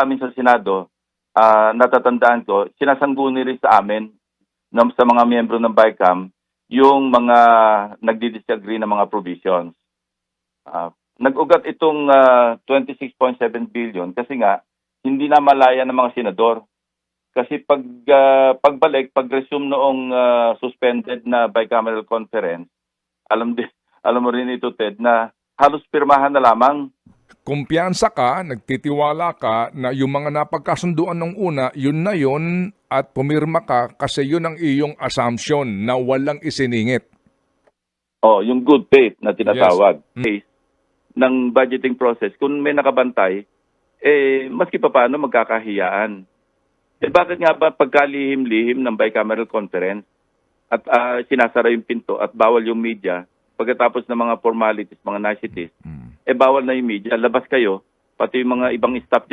amin sa Senado, ah, natatandaan ko, sinasangguni rin sa amin ng, sa mga miyembro ng BICAM yung mga nagdi-disagree ng mga provisions. Ah, nag-ugat itong ah, 26.7 billion kasi nga hindi na malaya ng mga senador. Kasi pag ah, pagbalik, pag-resume noong ah, suspended na bicameral conference, alam din alam mo rin ito Ted na halos pirmahan na lamang Kumpiyansa ka, nagtitiwala ka na yung mga napagkasunduan ng una, yun na yun at pumirma ka kasi yun ang iyong assumption na walang isiningit. Oh, yung good faith na tinatawag. Mm. Case ng budgeting process, kung may nakabantay, eh, maski pa paano magkakahiyaan. Eh, bakit nga ba pagkalihim-lihim ng bicameral conference at ah, sinasara yung pinto at bawal yung media, pagkatapos ng mga formalities, mga niceties, Mm. eh bawal na yung media, labas kayo, pati yung mga ibang staff dyan,